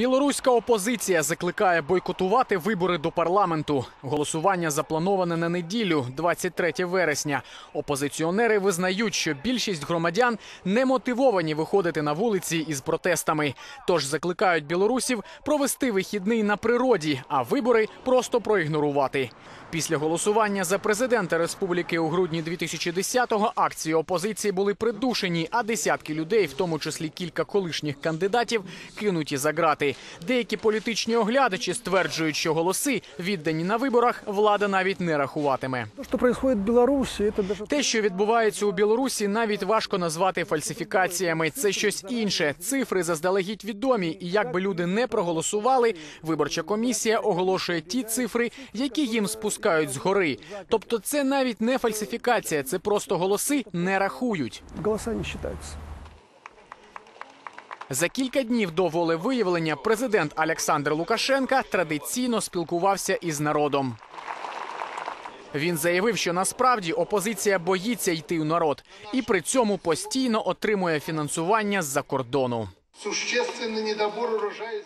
Білоруська опозиція закликає бойкотувати вибори до парламенту. Голосування заплановане на неділю, 23 вересня. Опозиціонери визнають, що більшість громадян не мотивовані виходити на вулиці із протестами. Тож закликають білорусів провести вихідний на природі, а вибори просто проігнорувати. Після голосування за президента республіки у грудні 2010-го акції опозиції були придушені, а десятки людей, в тому числі кілька колишніх кандидатів, кинуті за грати. Деякі політичні оглядачі стверджують, що голоси, віддані на виборах, влада навіть не рахуватиме. Происходит в Беларуси. Те, що відбувається у Білорусі, навіть важко назвати фальсифікаціями. Це щось інше. Цифри заздалегідь відомі. І як би люди не проголосували, виборча комісія оголошує ті цифри, які їм спускають згори. Тобто, це навіть не фальсифікація, це просто голоси не рахують. Голоса не считаются. За кілька днів до волевиявлення президент Олександр Лукашенка традиційно спілкувався із народом. Він заявив, що насправді опозиція боїться йти у народ і при цьому постійно отримує фінансування з-за кордону. Существенний недобор урожаю.